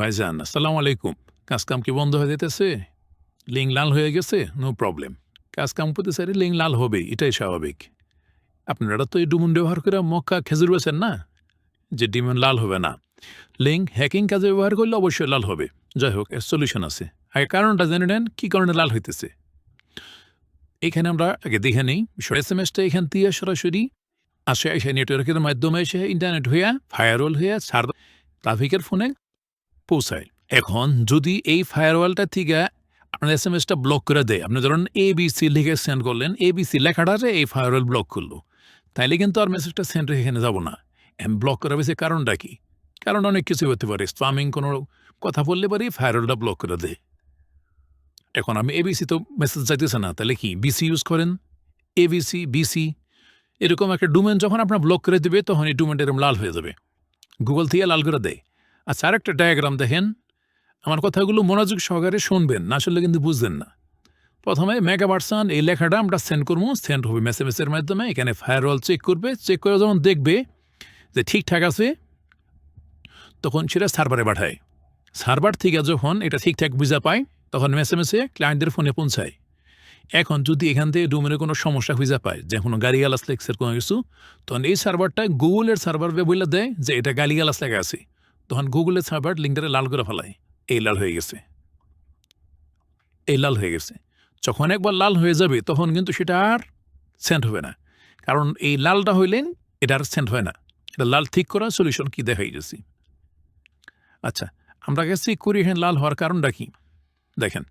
ভাইজান, আসসালামু আলাইকুম। কাজকাম কি বন্ধ হয়ে যেতেছে লিঙ্ক লাল হয়ে গেছে? No problem. কাজকাম করতে সারি লিং লাল হবে এটাই স্বাভাবিক। আপনারা তো এই ডুমুন ব্যবহার করে মক্কা খেজুর বেছেন না? যে ডিমন লাল হবে না। লিঙ্ক হ্যাকিং কাজে ব্যবহার করলে অবশ্যই লাল হবে। যাই হোক, এর সলিউশন আছে। আগে কারণটা জেনে নেন, কী কারণে লাল হইতেছে। এখানে আমরা আগে দেখে নিই। এস এম এসটা এখান থেকে সরাসরি আসে, এসে নেটওয়ার্কের মাধ্যমে এসে ইন্টারনেট হইয়া ফায়ারওয়াল হইয়া সার ট্রাফিকের ফোনে পৌঁছায়। এখন যদি এই ফায়ারওয়ালটা থেকে আপনার এস এম এসটা ব্লক করে দেয়, আপনি ধরুন এ বি সি লিখে সেন্ড করলেন এ বি সি লেখাটারে এই ফায়ারওয়াল ব্লক করল। তাইলে কিন্তু আর মেসেজটা সেন্ড এখানে যাব না। এম ব্লক করা বেশি কারণটা কি? কারণ অনেক কিছু হতে পারে। স্পামিং কোনো কথা বললে পারি ফায়ারওয়ালটা ব্লক করে দেয়। এখন আমি এবিসি তো মেসেজ যাইতেছে না তাহলে কি বিসি ইউজ করেন? এবিসি বিসি এরকম একটা ডুমেন যখন আপনার ব্লক করে দেবে তখন এই ডুমেনটা এরকম লাল হয়ে যাবে। গুগল থেকে লাল করে দেয়। আচ্ছা আর একটা ডায়াগ্রাম দেখেন। আমার কথাগুলো মনোযোগ সহকারে শুনবেন, না আসলে কিন্তু বুঝবেন না। প্রথমে মেগাবার্সান এই লেখাটা আমরা সেন্ড করব সেন্ড হবে মেসেমেসের মাধ্যমে, এখানে ফায়ারওয়াল চেক করবে চেক করে যখন দেখবে যে ঠিকঠাক আছে, তখন সেটা সার্ভারে পাঠায়। সার্ভার থেকে যখন এটা ঠিকঠাক বুঝা পায়, তখন মেসেমেসে ক্লায়েন্টদের ফোনে পৌঁছায়। এখন যদি এখান থেকে ডোমেনের কোনো সমস্যা খুঁজে পায়, যে কোনো গালিগালাস লেক্সের কোনো কিছু, তখন এই সার্ভারটা গুগলের সার্ভার বলে দেয় যে এটা গালিগালাস লেখা আছে। তখন গুগলের সার্ভার লিঙ্কটারে লাল করে ফেলায়। এই লাল হয়ে গেছে। এই লাল হয়ে গেছে। যখন একবার লাল হয়ে যাবে, তখন কিন্তু সেটা আর সেন্ট হবে না। কারণ এই লালটা হইলেন এটা আর সেন্ট হয় না। এটা লাল ঠিক করা সলিউশন কি দেখাই গেছি আচ্ছা আমরা কাছে করি এখানে লাল হওয়ার কারণটা কি? দেখেন,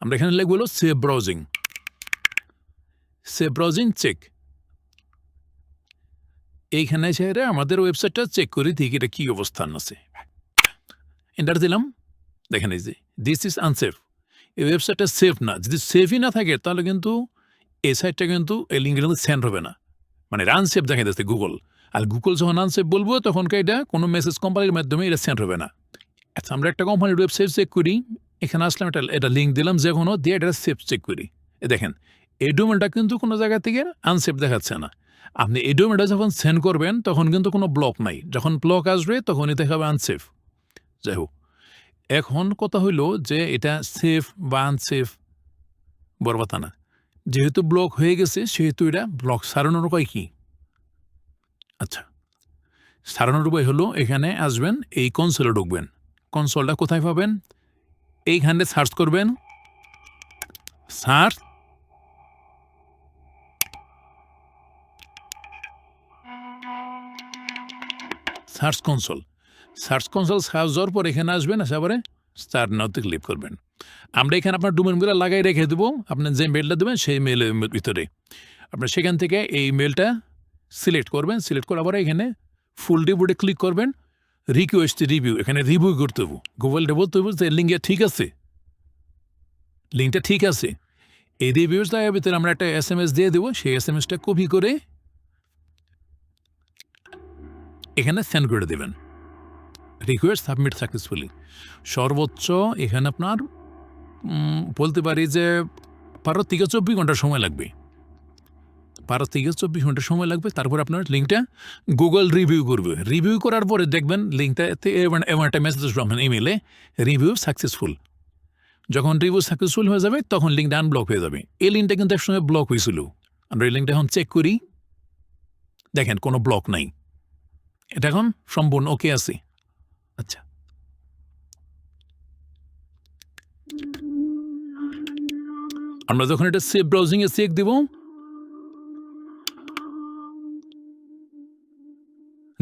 আমরা এখানে লিখব হলো safe browsing safe browsing check এইখানে ছেড়ে আমাদের ওয়েবসাইটটা চেক করি ঠিক এটা কী অবস্থান আছে। এন্টার দিলাম। দেখেন এই যে দিস ইজ আনসেফ এই ওয়েবসাইটটা সেফ না। যদি সেফই না থাকে, তাহলে কিন্তু এই সাইটটা কিন্তু এই লিঙ্কের কিন্তু সেন্ড হবে না। মানে আনসেফ দেখা যাচ্ছে গুগল আর গুগল যখন আনসেফ বলব তখন এটা কোনো মেসেজ কোম্পানির মাধ্যমে এটা সেন্ড হবে না। আচ্ছা আমরা একটা কোম্পানির ওয়েবসাইট চেক করি। এখানে আসলাম, এটা এটা লিঙ্ক দিলাম, যে কোনো দিয়ে এটা সেফ চেক করি। এ দেখেন, এই ডোমেনটা কিন্তু কোনো জায়গা থেকে আনসেফ দেখাচ্ছে না। আপনি এই ডোমেনটা যখন সেন্ড করবেন, তখন কিন্তু কোনো ব্লক নাই। যখন ব্লক আসবে, তখনই দেখাবে আনসেফ যাই হোক এখন কথা হইল যে এটা সেফ বা আনসেফ কথা না যেহেতু ব্লক হয়ে গেছে, সেহেতু এটা ব্লক সারানোর উপায় কি? আচ্ছা সারানোর উপায় হলো এখানে আসবেন, এই কনসোলে ঢুকবেন। কনসোলটা কোথায় পাবেন? এইখানে সার্চ করবেন। Search search console search console search যাওয়ার পর এখানে আসবেন, আসার পরে স্টার্ট নাওতে ক্লিক করবেন। আমরা এখানে আপনার ডোমেনগুলো লাগাই রেখে দেবো। আপনার যে মেলটা দেবেন, সেই মেলের ভিতরে। আপনার সেখান থেকে এই মেলটা সিলেক্ট করবেন। সিলেক্ট করার পরে এখানে ফুল রিভিউতে ক্লিক করবেন। রিকোয়েস্ট রিভিউ এখানে রিভিউ করতে হব। গুগলটা বলতে হব যে লিঙ্কটা ঠিক আছে? লিঙ্কটা ঠিক আছে? এই রিভিউস দেওয়ার ভিতরে আমরা একটা এস এম এস দিয়ে দেবো। সেই এস এম এসটা কপি করে এখানে সেন্ড করে দেবেন। রিকোয়েস্ট সাবমিট সাকসেসফুলি সর্বোচ্চ এখানে আপনার বলতে পারি যে বারো থেকে চব্বিশ ঘণ্টা সময় লাগবে। বারো থেকে চব্বিশ ঘণ্টা সময় লাগবে, তারপর আপনার লিঙ্কটা গুগল রিভিউ করবে। রিভিউ করার পরে দেখবেন এমন এমন একটা মেসেজ আসবে আপনার ইমেলে রিভিউ সাকসেসফুল যখন রিভিউ সাকসেসফুল হয়ে যাবে, তখন লিঙ্কটা আনব্লক হয়ে যাবে। এই লিঙ্কটা কিন্তু একসঙ্গে ব্লক হয়েছিল। আমরা এই লিঙ্কটা এখন চেক করি। দেখেন, কোনো ব্লক নাই। এটা এখন সম্পূর্ণ ওকে আছে। আচ্ছা। আমরা যখন এটা সেভ ব্রাউজিংয়ে চেক দিব,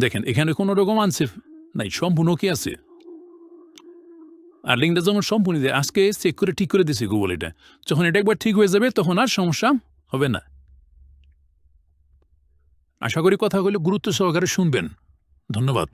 দেখেন, এখানে কোনো রকম আনসেফ নাই, সম্পূর্ণ কি আছে? আর লিঙ্কটা যখন সম্পূর্ণ দেয় আজকে চেক করে ঠিক করে দিয়েছি গুগল এটা। যখন এটা একবার ঠিক হয়ে যাবে, তখন আর সমস্যা হবে না। আশা করি কথাগুলো গুরুত্ব সহকারে শুনবেন। ধন্যবাদ।